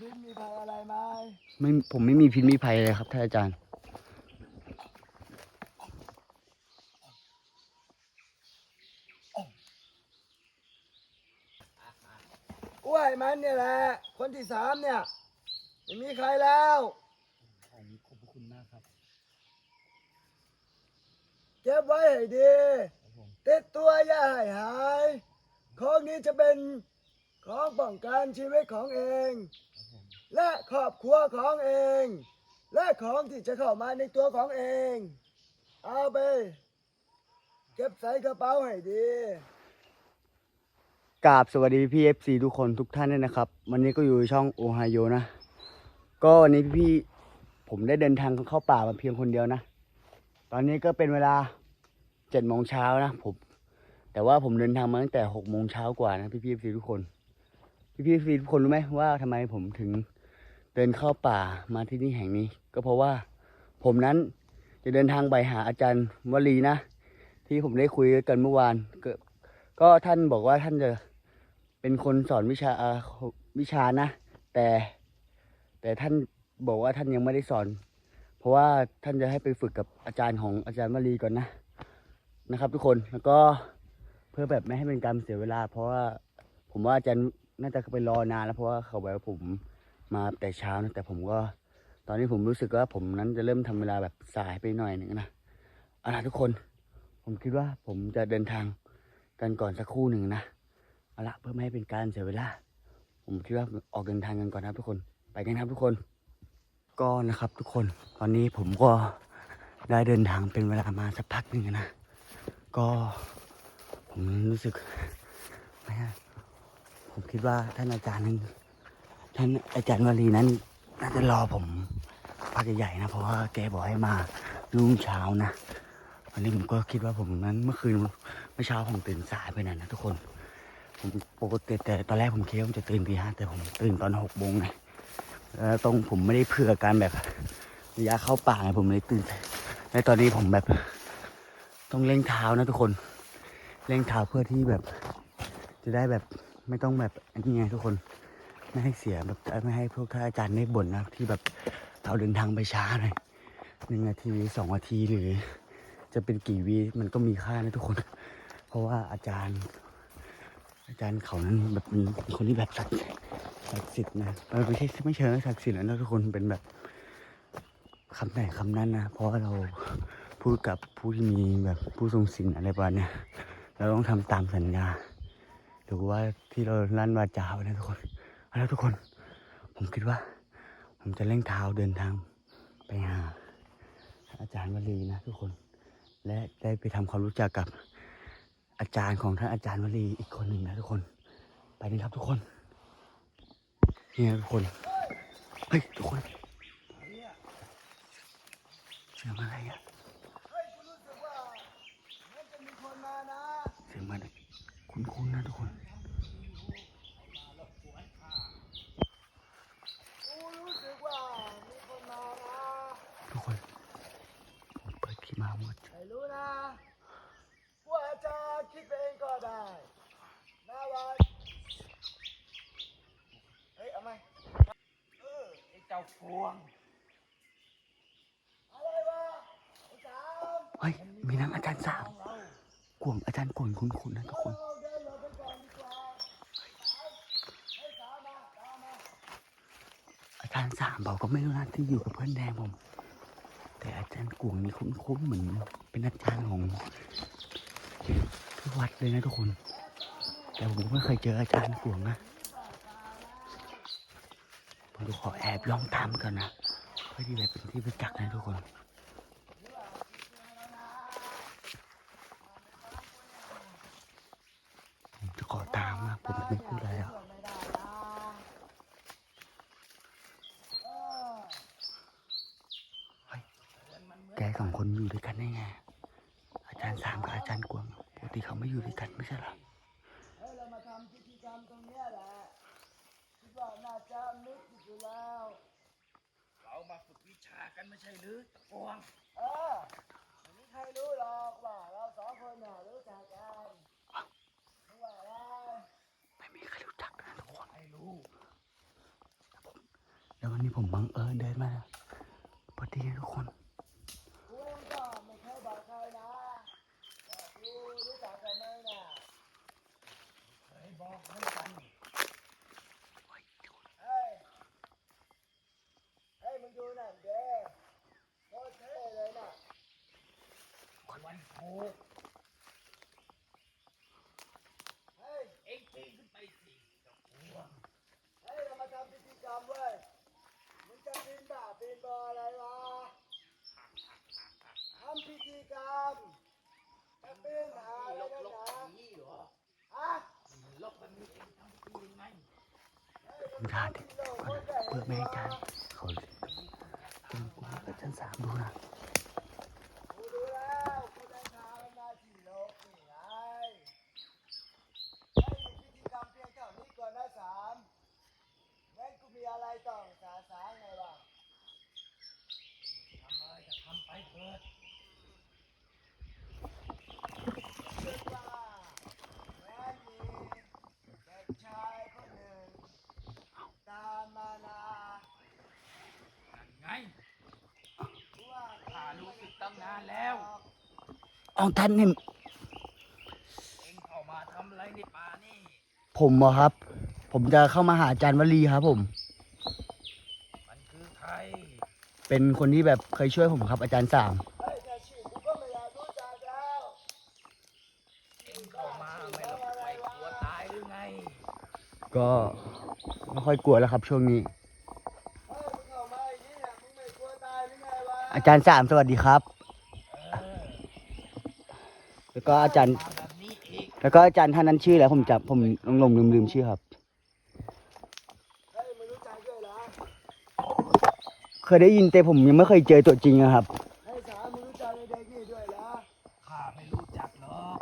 พิษมีภัยอะไรไหมไม่ผมไม่มีพิษมีภัยเลยครับท่านอาจารย์กล้วยมันเนี่ยแหละ คนที่สามเนี่ยไม่มีใครแล้วผมขอบคุณมากครับ เก็บไว้ให้ดีติดตัวอย่าให้หาย ของนี้จะเป็นของป้องกันชีวิตของเอง และครอบครัวของเอง และของที่จะเข้ามาในตัวของเอง เอาไป เก็บใส่กระเป๋าให้ดีกราบสวัสดีพี่เอฟซีทุกคนทุกท่านด้วยนะครับ วันนี้ก็อยู่ช่องโอไฮโอนะ ก็วันนี้พี่ผมได้เดินทางเข้าป่ามาเพียงคนเดียวนะ ตอนนี้ก็เป็นเวลาเจ็ดโมงเช้านะผม แต่ว่าผมเดินทางมาตั้งแต่หกโมงเช้ากว่านะพี่พี่เอฟซีทุกคน พี่พี่เอฟซีทุกคนรู้ไหมว่าทำไมผมถึง เดินเข้าป่ามาที่นี่แห่งนี้ ก็เพราะว่าผมนั้นจะเดินทางไปหาอาจารย์วลีนะ ที่ผมได้คุยกันเมื่อวานก็ก็ท่านบอกว่าท่านจะเป็นคนสอนวิชาวิชานะ แต่แต่ท่านบอกว่าท่านยังไม่ได้สอน เพราะว่าท่านจะให้ไปฝึกกับอาจารย์ของอาจารย์มารีก่อนนะนะครับ ทุกคนแล้วก็เพื่อแบบไม่ให้เป็นการเสียเวลา เพราะว่าผมว่าอาจารย์น่าจะไปรอนานแล้วเพราะว่าเขาแบบว่าผม มาแต่เช้านะแต่ผมก็ ตอนนี้ผมรู้สึกว่าผมนั้นจะเริ่มทำเวลาแบบสายไปหน่อยหนึ่งนะเอาละทุกคน ผมคิดว่าผมจะเดินทางกันก่อนสักครู่หนึ่งนะเอาละเพื่อไม่ให้เป็นการเสียเวลา ผมคิดว่าออกเดินทางกันก่อนนะครับทุกคน ไปกันครับทุกคน ก็นะครับทุกคน ตอนนี้ผมก็ได้เดินทางเป็นเวลามาสักพักหนึ่งนะ ก็ผมรู้สึก ผมคิดว่าท่านอาจารย์นั้น ท่านอาจารย์วลีนั้น น่าจะรอผมพักใหญ่ๆนะ เพราะว่าแกบอกให้มารุ่งเช้านะวันนี้ผมก็คิดว่าผมนั้นเมื่อคืนเมื่อเช้าผมตื่นสายไปหน่อยนะทุกคน ผมปกติแต่ตอนแรกผมคิดว่าผมจะตื่นตีห้าแต่ผมตื่นตอนหกโมงไงแล้วตรงผมไม่ได้เผื่อการแบบระยะเข้าป่าไงผมเลยตื่นและตอนนี้ผมแบบ ต้องเร่งเท้านะทุกคนเร่งเท้าเพื่อที่แบบ จะได้แบบไม่ต้องแบบอันนี้ไงทุกคน ไม่ให้เสียแบบไม่ให้พวกท่านอาจารย์ได้บ่นนะที่แบบเราเดินทางไปช้าหน่อยหนึ่งนาทีสองนาทีหรือ จะเป็นกี่วีมันก็มีค่านะทุกคน เพราะว่าอาจารย์ อาจารย์เขานั้นแบบเป็นคนที่แบบศักดิ์ศักดิ์สิทธิ์นะไม่ใช่ไม่เชิงศักดิ์สิทธิ์นะทุกคนเป็นแบบคำไหนคำนั้นนะเพราะว่าเราพูดกับผู้ที่มีแบบผู้ทรงศีลอะไรประมาณเนี้ยเราต้องทำตามสัญญาหรือว่าที่เราลั่นวาจาไว้นะทุกคน แล้วทุกคน ผมคิดว่า ผมจะเร่งเท้าเดินทางไปหา อาจารย์วลีนะทุกคน และได้ไปทำความรู้จักกับอาจารย์ของท่านอาจารย์วลีอีกคนหนึ่งนะทุกคน ไปนี่ครับทุกคนนี่นะทุกคน เฮ้ยทุกคนเสียงอะไรอะเฮ้ยกูรู้สึกว่ามันจะมีคนมานะเสียงมันคุ้นๆนะทุกคน กูรู้สึกว่ามีคนมานะ ทุกคนผมเปิดคลิปมาหมด ไม่รู้นะว่าอาจารย์คิดไปเองก็ได้นาวันเฮ้ยเอาไหมเออไอ้ เจ้าพวงอะไรวะไอ้สามเฮ้ย มีนังอาจารย์สามกวงอาจารย์กวงคุ้นๆนะทุกคนเราเดินหลบไปก่อนดีกว่าไอ้สามไอ้สามมาตามมาอาจารย์สามบอกก็ไม่รู้นะที่อยู่กับเพื่อนแดงผม แต่อาจารย์กวงนี่คุ้นๆเหมือน เป็นอาจารย์ของที่วัดเลยนะทุกคน แต่ผมไม่เคยเจออาจารย์กวงนะ ผมจะขอแอบลองตามกันนะเพื่อที่แบบเป็นที่ประจักนะทุกคนผมจะขอตามนะผมไม่พูดอะไรอะไอ้แกสองคนอยู่ด้วยกันได้ไงอาจารย์สามกับอาจารย์กวงปกติเขาไม่อยู่ด้วยกันไม่ใช่หรอ เฮ้ยเรามาทำพิธีกรรมตรงเนี้ยแหละคิดว่าน่าจะนึกอยู่แล้ว เรามาฝึกวิชากันไม่ใช่หรือตะกวงเออไม่มีใครรู้หรอกว่าเราสองคนเนี่ยรู้จักกันรู้ว่าอะไรไม่มีใครรู้จักนะทุกคนให้รู้ผมแล้ววันนี้ผมบังเอิญเดินมาพอดีทุกคนกูเองก็ไม่เคยบอกใครนะแต่กูรู้จักกันไหมน่ะเคยบอกเหมือนกัน เฮ้ย เฮ้ยมึงดูนั่นเด้โคตรเท่เลยน่ะ วันโคก เฮ้ยเอ็งปีนขึ้นไปสิเจ้าพวงเฮ้ยเรามาทำพิธีกรรมเว้ยมึงจะปีนบ่าปีนบออะไรวะทำพิธีกรรมจะปีนหาอะไรกันลบนะผีเหรอฮะลบมันมีเอ็งทำปีนไงผมทานเด็กก่อนนะเพื่อไม่ให้อาจารย์เขาตึงกูกับชั้นสามดูนะ กูดูแล้วกูได้ทางมาที่โลกนี่ไงให้มีพิธีกรรมเพียงเท่านี้ก่อนนะสามแม่งกูมีอะไรต้องสาสางไงวะ ทำอะไรจะทำไปเถิด เชื่อว่าแม้มีเด็กชายคนหนึ่งตามมานา นั่นไง ว่า ข้ารู้สึกตั้งนานแล้วอ๋อท่านเห็นเอ็งเข้ามาทำอะไรในป่านี่ผมเหรอครับ ผมจะเข้ามาหาอาจารย์วลีครับ ผม มันคือใครเป็นคนที่แบบเคยช่วยผมครับ อาจารย์สามเฮ้ยแต่ชื่อกูก็ไม่อยากรู้จักแล้วเอ็งเข้ามาไม่ละไม่กลัวตายหรือไงก็ไม่ค่อยกลัวแล้วครับ ช่วงนี้เฮ้ยมึงเข้ามาอย่างนี้เนี่ยมึงไม่กลัวตายหรือไงวะอาจารย์สามสวัสดีครับเออ แล้วก็อาจารย์มาแบบนี้อีกแล้วก็อาจารย์ท่านนั้นชื่ออะไรผมจำผมลงลืมลืมชื่อครับเฮ้ยมึงรู้จักด้วยเหรอเคยได้ยินแต่ผมยังไม่เคยเจอตัวจริงอะครับไอ้สามมึงรู้จักไอ้เด็กนี่ด้วยเหรอข้าไม่รู้จักหรอก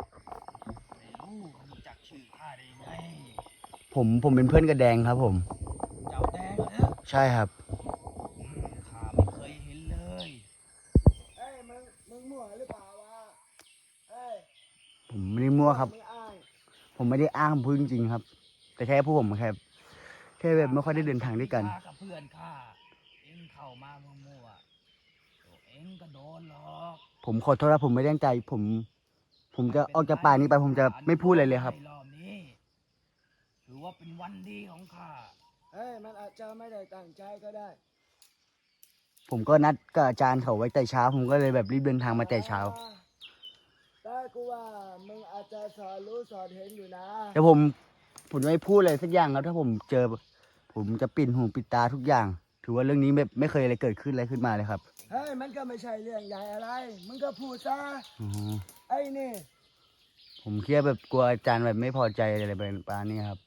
ไม่รู้รู้จักชื่อข้าได้ไงผมผมเป็นเพื่อนกับแดงครับ ผม เจ้าแดงเหรอใช่ครับ อืมข้าไม่เคยเห็นเลย เฮ้ยมึงมึงมั่วหรือเปล่าวะเฮ้ย ผมไม่ได้มั่วครับ มึงอ้าง ผม ไม่ได้อ้างผมพูดจริงๆครับ แต่แค่ผู้ผมแค่แค่แบบไม่ค่อยได้เดินทางด้วยกัน ข้ากับเพื่อนข้าเอ็งเข้ามามั่วๆตัวเอ็งก็โดนหรอกผมขอโทษนะผมไม่ได้ตั้งใจ ผม ผมจะออกจากป่านี้ไป ผมจะไม่พูดอะไรเลยครับ ในรอบนี้ถือว่าเป็นวันดีของข้าเฮ้ยมันอาจจะไม่ได้ตั้งใจก็ได้ผมก็นัดกับอาจารย์เขาไว้แต่เช้า ผมก็เลยแบบรีบเดินทางมาแต่เช้าแต่ กูว่ามึงอาจจะสอนรู้สอนเห็นอยู่นะแต่ผมผมไม่พูดอะไรสักอย่างครับ ถ้าผมเจอ ผมจะปิดหูปิดตาทุกอย่าง ถือว่าเรื่องนี้แบบไม่เคยอะไรเกิดขึ้นอะไรขึ้นมาเลยครับเฮ้ยมันก็ไม่ใช่เรื่องใหญ่อะไร มึงก็พูดซะอ๋อไอ้นี่ ผมเครียดแบบกลัวอาจารย์แบบไม่พอใจอะไรแบบปานนี้ครับ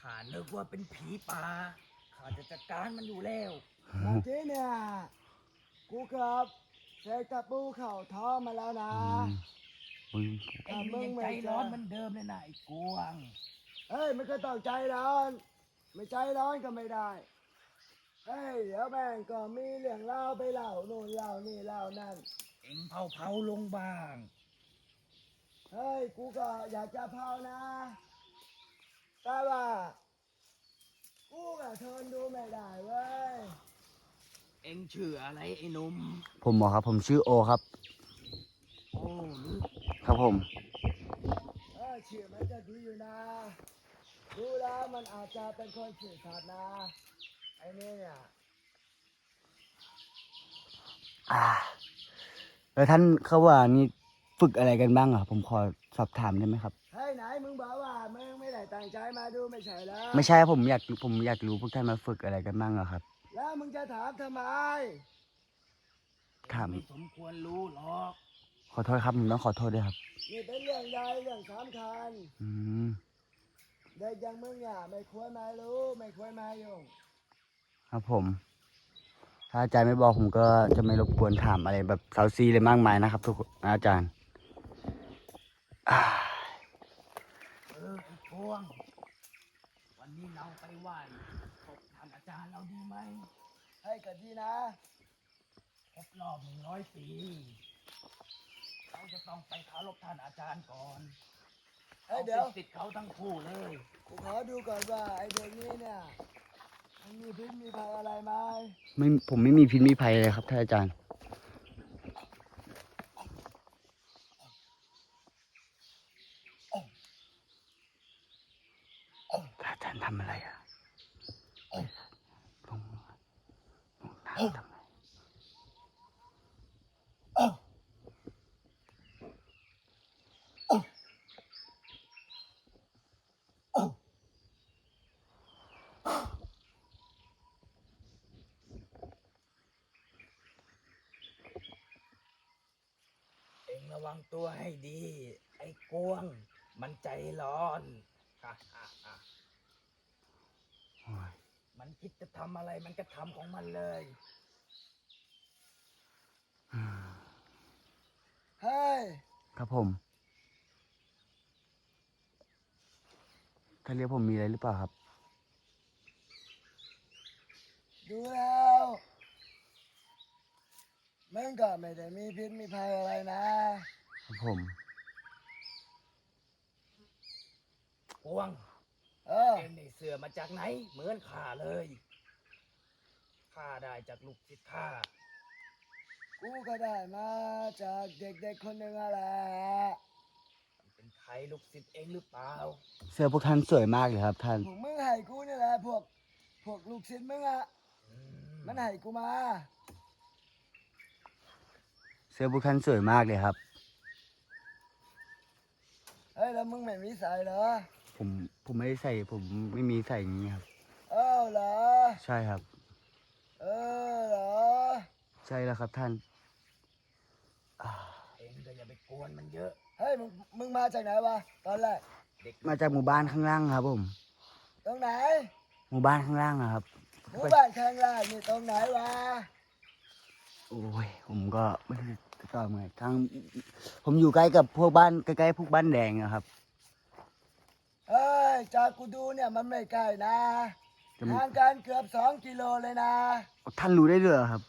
ข้านึกว่าเป็นผีป่าข้าจะจัดการมันอยู่แล้ว เมื่อกี้เนี่ย กูเกือบเสกตะปูเข่าท้องมาแล้วนะ อืม เอ็งนี่ยังใจร้อนเหมือนเดิมเลยนะไอ้กวางเฮ้ยมันก็ต้องใจร้อน ไม่ใจร้อนก็ไม่ได้เฮ้ยเดี๋ยวแม่งก็มีเรื่องเล่าไปเล่านู่นเล่านี่เล่านั่น เอ็งเผาเผาๆลงบ้าง เฮ้ย กูก็อยากจะเผานะ แต่ว่า กูก็ทนดูไม่ได้เว้ย เอ็งชื่ออะไรไอ้หนุ่มผมบอกครับ ผมชื่อโอครับ โอ้หรือ ครับผมเออชื่อมันจะดีอยู่นะดูแล้วมันอาจจะเป็นคนสื่อสารนะไอ้นี่เนี่ยอ่าแล้วท่านเขาว่านี่ฝึกอะไรกันบ้างอะผมขอสอบถามได้ไหมครับเฮ้ยไหนมึงบอกว่ามึงไม่ได้ตั้งใจมาดูไม่ใช่แล้วไม่ใช่ผมอยากผมอยากรู้พวกท่านมาฝึกอะไรกันบ้างอะครับ แล้วมึงจะถามทำไมถามไม่สมควรรู้หรอก ขอโทษครับผมต้องขอโทษด้วยครับ นี่เป็นเรื่องใหญ่เรื่องสำคัญอืมเด็กอย่างมึงเนี่ยไม่ควรมารู้ไม่ควรมายุ่งครับผม ถ้าอาจารย์ไม่บอกผมก็จะไม่รบกวนถามอะไรแบบเซาซีเลยมากมายนะครับ ทุกคนอาจารย์อ่าเออไอ้กวง วันนี้เราไปไหว้พบท่านอาจารย์เราดีไหมให้กันดีนะครบรอบหนึ่งร้อยปี เราจะต้องไปเคารพท่านอาจารย์ก่อนเฮ้เอายเดี๋ยวเป็นสิทธิ์เขาทั้งคู่เลย กูขอดูก่อนว่าไอ้เด็กนี้เนี่ยมึงงมีพิษมีภัยอะไรไหมไม่ผมไม่มีพิษมีภัยเลยครับท่านอาจารย์ ท่านอาจารย์ทำอะไรอะลงลงน้ำทำไม เองระ วังตัวให้ดี ไอ้กวง มันใจร้อนฮ่าฮ่าฮ่าโอ้ยมันคิดจะทำอะไรมันก็ทำของมันเลยอืมเฮ้ย ครับผมท่านเรียกผมมีอะไรหรือเปล่าครับ ดูแล้วมึงก็ไม่ได้มีพิษมีภัยอะไรนะ ครับผมกวงเออเองได้เสือมาจากไหน เหมือนข้าเลยข้าได้จากลูกศิษย์ข้ากูก็ได้มาจากเด็กๆคนหนึ่งอะแหละมันเป็นใครลูกศิษย์เองหรือเปล่า เสื้อพวกท่านสวยมากเลยครับ ท่าน พวกมึงให้กูนี่แหละพวกพวกลูกศิษย์มึงอะอืมันให้กูมา เสื้อพวกท่านสวยมากเลยครับ เฮ้ยแล้วมึงไม่มีสายเหรอ ผมผมไม่ได้ใส่ ผมไม่มีใส่อย่างนี้ครับ เอ้าเหรอ ใช่ครับ เออเหรอ ใช่แล้วครับท่านอ่าเองก็อย่าไปกวนมันเยอะ เฮ้ยมึงมึงมาจากไหนวะตอนแรกเด็กมาจากหมู่บ้านข้างล่างครับ ผม ตรงไหน หมู่บ้านข้างล่างอะครับหมู่บ้านข้างล่างนี่ตรงไหนวะ โอ้ยผมก็ไม่รู้ จะตอบไงทางผมอยู่ใกล้กับพวกบ้านใกล้ๆพวกบ้านแดงอะครับเฮ้ยจากกูดูเนี่ยมันไม่ใกล้นะจะมีห่างกันเกือบสองกิโลเลยนะ ท่านรู้ได้ด้วยเหรอครับ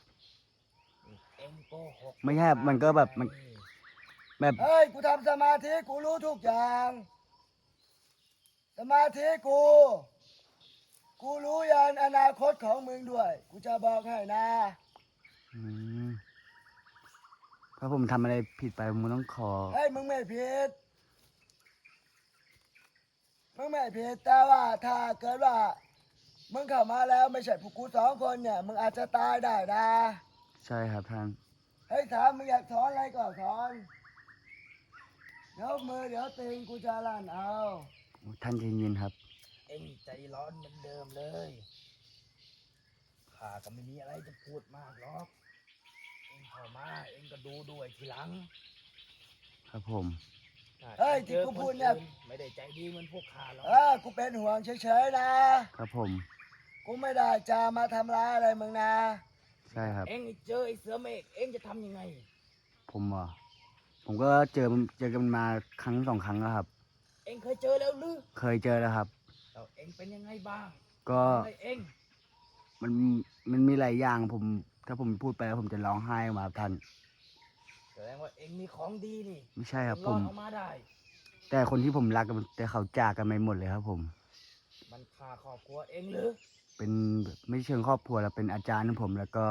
เองโกหกไม่ใช่มันก็แบบมัน แบบเฮ้ย กูทำสมาธิกูรู้ทุกอย่าง สมาธิกู กูรู้ยันอนาคตของมึงด้วย กูจะบอกให้นะ อืม ถ้าผมทำอะไรผิดไปผมต้องขอ เฮ้ยมึงไม่ผิดมึงไม่ผิดแต่ว่าถ้าเกิดว่า มึงเข้ามาแล้วไม่ใช่พวกกูสองคนเนี่ย มึงอาจจะตายได้นะใช่ครับท่าน เฮ้ยถามมึงอยากสอนอะไรก็สอนยกมือเดี๋ยวติงกูจะลั่นเอาท่านใจเย็นครับ เองใจร้อนเหมือนเดิมเลยข้าก็ไม่มีอะไรจะพูดมากหรอก เองเข้ามาเองก็ดูด้วยทีหลังครับผมถ้าเฮ้ยองที่กูพูดเนี่ย จอคอื่ไม่ได้ใจดีเหมือนพวกข้าหรอกเออกูเป็นห่วงเฉยๆนะ ครับผม กูไม่ได้จะมาทำร้ายอะไรมึงนะ ใช่ครับ เองเจอไอ้เสือเมฆเองจะทำยังไง ผมอะผมก็เจอมันเจอกันมาครั้งสองครั้งแล้วครับ เองเคยเจอแล้วหรือเคยเจอแล้วครับ แล้วเองเป็นยังไงบ้างก็ อะไรเองมันมันมีหลายอย่างผม ถ้าผมพูดไปแล้วผมจะร้องไห้ออกมาครับท่าน แสดงว่าเองมีของดีนี่ไม่ใช่ครับเองผรอม ดออกมาได้ แต่คนที่ผมรักกันแต่เขาจากกันไปหมดเลยครับ ผม มันฆ่าครอบครัวเองหรือเป็นแบบไม่เชิงครอบครัวแล้วเป็นอาจารย์ของผม แล้วก็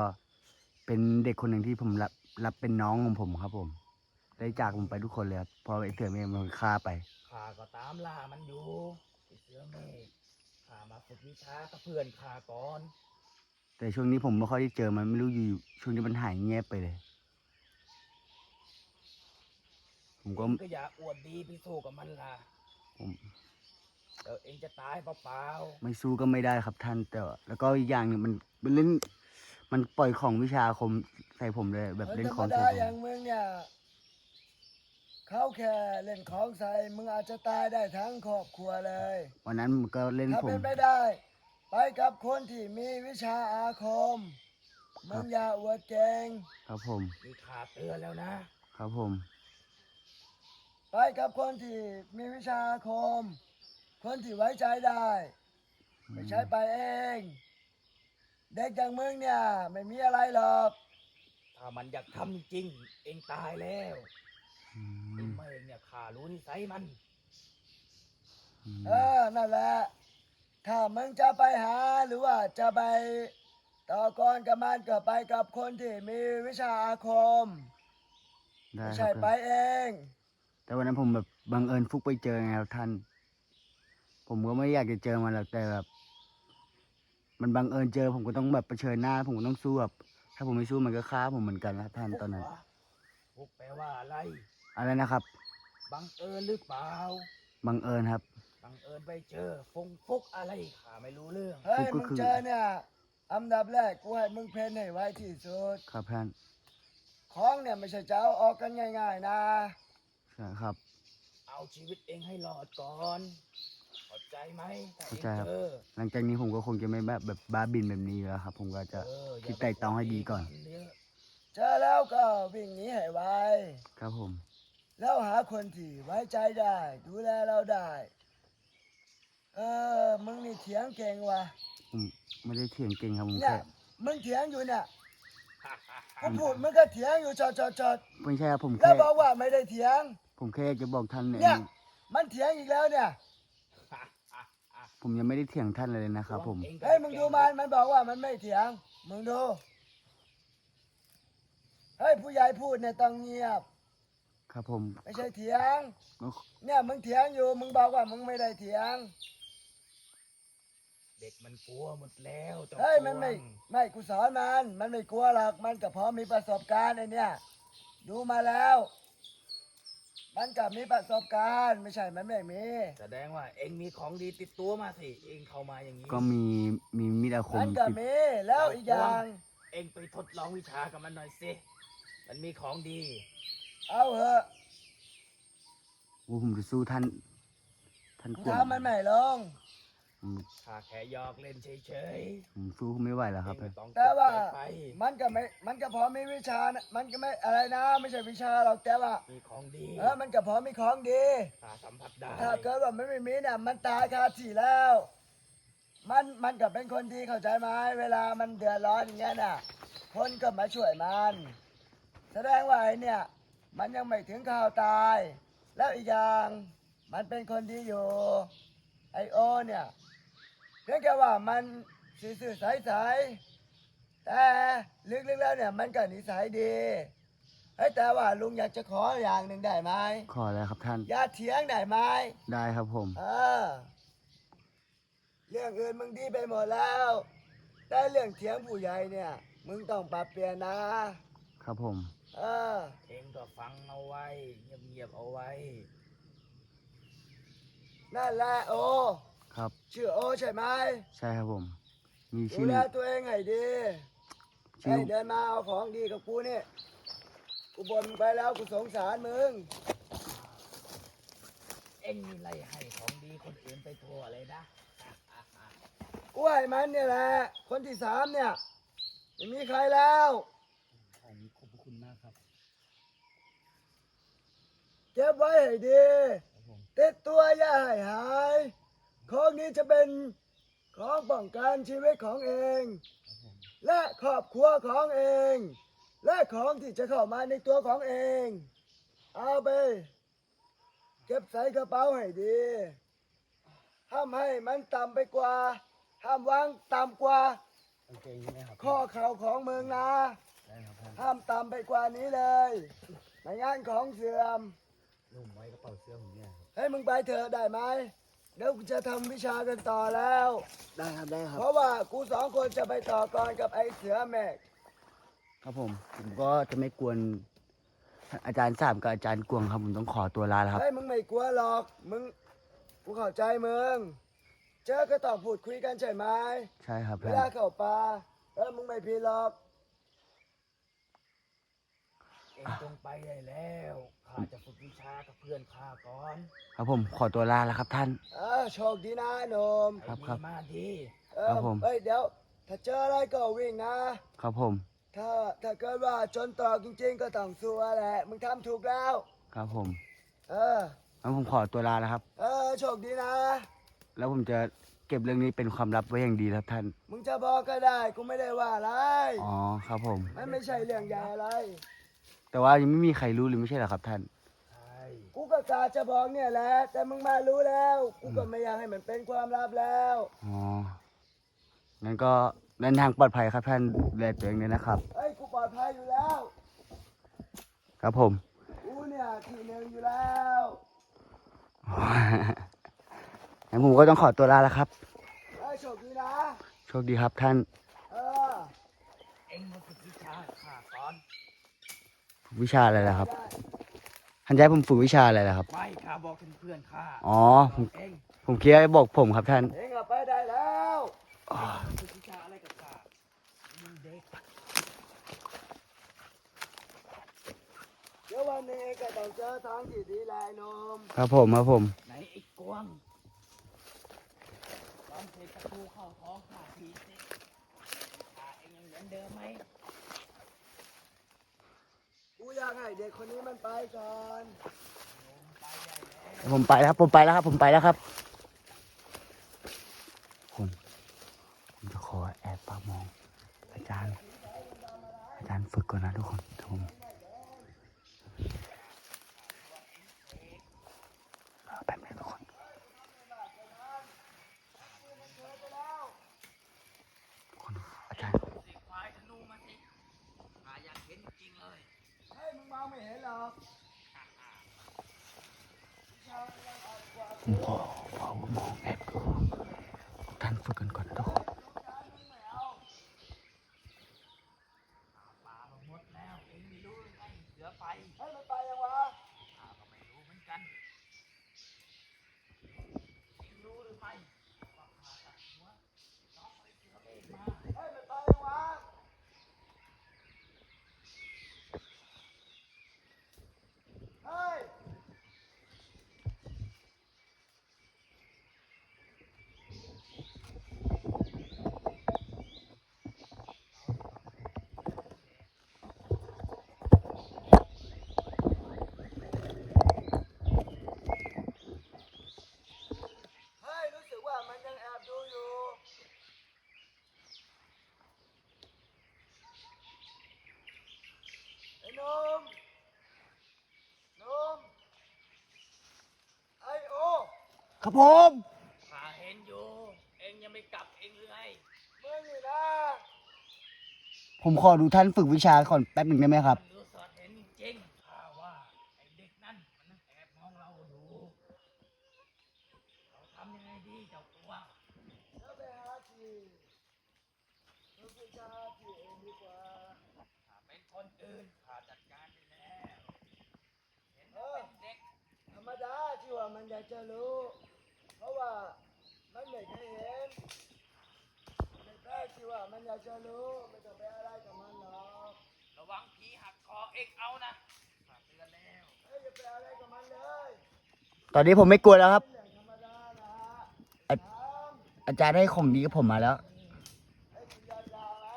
เป็นเด็กคนหนึ่งที่ผมรับรับเป็นน้องของผมครับ ผม ได้จากผมไปทุกคนเลยครับเพอไอ้เสือเมฆมันฆ่าไป ข้าก็ตามล่ามันอยู่ไอ้เสือเมฆข้ามาฝึกวิชากับเพื่อนข้าก่อน แต่ช่วงนี้ผมไม่ค่อยได้เจอมันไม่รู้อยู่ช่วงนี้มันหายเงียบไปเลย ผมก็เองก็อย่าอวดดีไปสู้กับมันล่ะผมเดี๋ยวเองจะตายเปล่าไม่สู้ก็ไม่ได้ครับท่านแต่ว่าแล้วก็อีกอย่างหนึ่งมันมันเล่น มันปล่อยของวิชาอาคมใส่ผมเลยแบบเออเล่นธรขรมองดาใส่ผอย่ามงมึงเนี่ยเขาแค่เล่นของใส่มึงอาจจะตายได้ทั้งครอบครัวเลย วันนั้นมันก็เล่นถ้าผมเป็นไปได้ ไปกับคนที่มีวิชาอาคม มึงอย่าอวดเก่งครับผมๆมีขาเตือนแล้วนะ ครับผม ไปกับคนที่มีวิชาอาคม คนที่ไว้ใจได้ ไม่ใช่ไปเอง เด็กอย่างมึงเนี่ย ไม่มีอะไรหรอก ถ้ามันอยากทำจริงๆเองตายแล้วอืไอ้มเมฆเนี่ยข้ารู้นิสัยมันอืมเออ นั่นแหละ ถ้ามึงจะไปหาหรือว่าจะไปต่อกรกับมันก็ไปกับคนที่มีวิชาอาคมได้ไม่ครัใช่บไปท่านเอง แต่วันนั้นผมแบบบังเอิญฟุกไปเจอไงครับท่าน ผมก็ไม่อยากจะเจอมันหรอกแต่แบบมันบังเอิญเจอ ผมก็ต้องแบบเผชิญหน้า ผมก็ต้องสู้แบบถ้าผมไม่สู้มันก็ฆ่าผมเหมือนกันนะท่านตอนนั้นฟุกแปลว่าอะไร อะไรนะครับ บังเอิญหรือเปล่า บังเอิญครับ บังเอิญไปเจอฟงฟุกอะไรข้าไม่รู้เรื่อง เฮ้ยก็มึงคือ เจอเนี่ย อันดับแรกกูให้มึงเพนให้ไว้ที่สุด ครับท่านของเนี่ยไม่ใช่จะเอาออกกันง่ายๆนะ ใช่ครับ เอาชีวิตเองให้รอดก่อนเข้าใจไหมถ้าเองเข้าใจครับเจอหลังจากนี้ผมก็คงจะไม่แบบแบบบ้าบินแบบนี้แล้วครับ ผมก็จะเอออย่าคิดไต่ตองให้ดีก่อนไปเยะเจอแล้วก็วิ่งหนีให้ไว ครับผม แล้วหาคนที่ไว้ใจได้ ดูแลเราได้ เออ มึงนี่เถียงเก่งว่ะผมไม่ได้เถียงเก่งครับผมเนี่ยแค่มึงเถียงอยู่เนี่ยกูพูดมึงก็เถียงอยู่จอดจอดจอดไม่ใช่ครับผมแล้แค่วบอกว่าไม่ได้เถียง ผมแค่อยากจะบอกท่านเนี่ยเนี่ย มันเถียงอีกแล้วเนี่ยผมยังไม่ได้เถียงท่านเลยนะครับ ผมเองก็เฮ้ยมึงดูมันมันบอกว่ามันไม่เถียง มึงดูเฮ้ยผู้ใหญ่พูดเนี่ยต้องเงียบ ครับผมไม่ใช่เถียงก็เนี่ยมึงเถียงอยู่ มึงบอกว่ามึงไม่ได้เถียง เด็กมันกลัวหมดแล้วจ้าเฮ้ยมันไม่พวงไม่กูสอนมัน มันไม่กลัวหรอก มันก็พอมีประสบการณ์ไอ้เนี่ย ดูมาแล้ว มันกับมีประสบการณ์ ไม่ใช่มันไม่มี แสดงว่าเองมีของดีติดตัวมาสิ เองเข้ามาอย่างนี้ ก็มีมีมีดอาคมัมนก็ติดมี แล้วอีกอย่าง เองไปทดลองวิชากับมันหน่อยสิ มันมีของดี เอาเหอะว่าผมจะสู้ท่าน ท่านมึงกวงทำมันไม่ลงผม ข้าแค่หยอกเล่นเฉยผมสู้ไม่ไหวแล้วๆครับเองไม่ต้องแต่ว่าตกใจไปมันก็ไม่มันก็พอมีวิชานะมันก็ไม่อะไรนะไม่ใช่วิชาหรอกแต่ว่ามีของดีเออมันก็พอมีของดี ข้าสัมผัสได้ ถ้าเกิดว่ามันไม่มีเนี่ยมันตายคาที่แล้ว มันมันก็เป็นคนดีเข้าใจไหมเวลามันเดือดร้อนอย่างเงี้ยน่ะ คนก็มาช่วยมัน แสดงว่าไอ้เนี่ย มันยังไม่ถึงข่าวตาย แล้วอีกอย่างมันเป็นคนดีอยู่ ไอโอเนี่ย เพียงแค่ว่ามันซื่อๆใสๆแต่ลึกๆแล้วเนี่ยมันก็นิสัยดีเฮ้ยแต่ว่าลุงอยากจะขออย่างหนึ่งได้ไหมขอแล้วครับท่าน อย่าเถียงได้ไหมได้ครับผม เออเรื่องอื่นมึงดีไปหมดแล้ว แต่เรื่องเถียงผู้ใหญ่เนี่ย มึงต้องปรับเปลี่ยนนะ ครับผม เออ เองก็ฟังเอาไว้เงียบๆเอาไว้ นั่นแหละโอ ครับ ชื่อโอใช่ไหมใช่ครับผม มีดูชื่อ แลตัวเองให้ดีชื่ให้อเดินมาเอาของดีกับกูนี่กูบ่นมึงไปแล้วกูสงสารมึงเองมีอะไรให้ของดีคนอื่นไปทั่วเลยนะ กูให้มันเนี่ยแหละคนที่สามเนี่ยไม่มีใครแล้วผมขอบคุณมากครับเก็บไว้ให้ดีติดตัวอย่าให้หาย ของนี้จะเป็นของป้องกันชีวิตของเอง และครอบครัวของเอง และของที่จะเข้ามาในตัวของเอง เอาไป เก็บใส่กระเป๋าให้ดีห้ามให้มันต่ำไปกว่าห้ามวางต่ำกว่าโอเคใช่ไหมครับข้อเข่าของมึงนะได้ครับท่านห้ามต่ำไปกว่านี้เลยไม่งั้นของเสื่อมนุ่มไว้กระเป๋าเสื้อผมเนี่ยครับให้มึงไปเถอะได้ไหม เดี๋ยวกูจะทำวิชากันต่อแล้ว ได้ครับได้ครับ เพราะว่ากูสองคนจะไปต่อกรกับไอ้เสือแมกครับผมผมก็จะไม่กวนอาจารย์สามกับอาจารย์กวงครับผมต้องขอตัวลาแล้วครับ เฮ้ยมึงไม่กลัวหรอก มึงกูเข้าใจมึง เจอก็ต้องพูดคุยกันใช่ไหม ใช่ครับเวท่านลาเข้าป่าเออมึงไม่ผิดหรอกเองจงไปได้แล้ว ข้าจะฝึกวิชากับเพื่อนข้าก่อน ครับผมขอตัวลาแล้วครับท่าน เออโชคดีนะโหนมครับไอ้ครับนี่มาดีเอครัอบผมเฮ้ยเดี๋ยว ถ้าเจออะไรก็วิ่งนะ ครับผม ถ้าถ้าเกิดว่าจนตรอกจริง ๆ ก็ต้องสู้แหละมึงทำถูกแล้ว ครับผมเออ งั้นผมขอตัวลาแล้วครับ เออโชคดีนะ แล้วผมจะเก็บเรื่องนี้เป็นความลับไว้อย่างดีครับท่าน มึงจะบอกก็ได้กูไม่ได้ว่าอะไร อ๋อครับผม มันไม่ใช่เรื่องใหญ่อะไร แต่ว่ายังไม่มีใครรู้เลยไม่ใช่เหรอครับท่านใช่กูกูก็กาจะบอกเนี่ยแหละ แต่มึงมารู้แล้ว กูก็ไม่อยากให้มันเป็นความลับแล้ว อ๋อ งั้นก็เดินทางปลอดภัยครับท่านดูแลตัวเองด้วยนะครับ เฮ้ย กูปลอดภัยอยู่แล้ว ครับผม กูเนี่ยที่หนึ่งอยู่แล้ว งั้นผมก็ต้องขอตัวลาแล้วครับ เฮ้ยโชคดีนะ โชคดีครับท่าน เออ เองมาฝึกวิชาข้าสอน วิชาอะไรล่ะครับได้ท่านจะให้ผมฝึกวิชาอะไรล่ะครับ ไม่ข้าบอกเพื่อนๆข้าอ๋อ ผมเองผมคิดว่าบอกผมครับท่าน เองอะไปได้แล้วฝึกวิชาอะไรกับข้ามึงเด็กเดี๋ยววันนี้ก็ต้องเจอทางที่ดีแลนมครับผมครับผม ไหนไอ้กวางตอนเสร็จตะปูเข้าท้องข้าทีสิข้าเองยังเหมือนเดิมไหม กูอยากให้เด็กคนนี้มันไปก่อน ผมไปแล้วครับ ผมไปแล้วครับ ผมไปแล้วครับผมผมจะขอแอบปามอง อาจารย์ อาจารย์ฝึกก่อนนะทุกคนเดี๋ยวผมรอแป๊บนึงทุกคนทุกคนอาจารย์ สิควายธนูมาสิข้าอยากเห็นจริงเลย เฮ้ยมึงม องไม่เห็นหรอกผมขอขอมองแอบดูท่านฝึกกันก่อนนะทุกคน ป่ามาหมดแล้วเองไม่รู้หรือไงเสือไป เฮ้ยมันไปยังวะ ข้าก็ไม่รู้เหมือนกันเองรู้หรือไม่ว่าข้าตัดหัวน้องไปเสือเองมา เฮ้ยมันไปยังวะเฮ้ย เฮ้ย รู้สึกว่ามันยังแอบดูอยู่ ไอ้หนุ่มหนุ่มไอโอ ครับผมข้าเห็นอยู่ เองยังไม่กลับเองหรือไงมึงนี่นะผมขอดูท่านฝึกวิชาก่อนแป๊บหนึ่งได้ไหมครับมันรู้สอดเห็นจริงๆข้าว่าไอ้เด็กนั่นมันนั่งแอบมองเราดูเราทำยังไงดีเจ้ากวางแล้วไปหาทีมึงไปหาทีเองดีกว่าถ้าเป็นคนอื่นข้าจัดการไปแล้วเห็นว่าเป็นเด็ก ธรรมดาที่ว่ามันอยากจะรู้ เพราะว่ามันไม่เคยเห็นไม่ได้ที่ว่ามันอยากจะรู้ไม่ต้องไปอะไรกับมันหรอกระวังผีหักคอเอ็กเอานะข้าเตือนแล้วเฮ้ยอย่าไปอะไรกับมันเลยตอนนี้ผมไม่กลัวแล้วครับ เรื่องธรรมดานะอาทำอาจารย์ให้ของดีกับผมมาแล้ว ไอ้กินยายานะ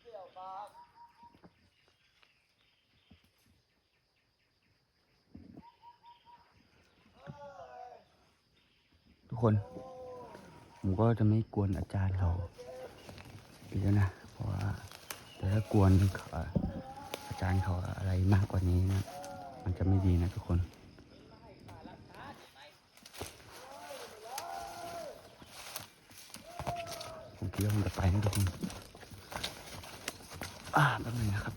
เปรี้ยวปาก ทุก คน ผมก็จะไม่กวนอาจารย์เขาอีกแล้วนะ เพราะว่าเดี๋ยวถ้ากวนอาจารย์เขาอะไรมากกว่านี้นะมันจะไม่ดีนะทุกคนผมคิดว่าผมจะไปนะทุกคนอ่าแป๊บนึงนะครับ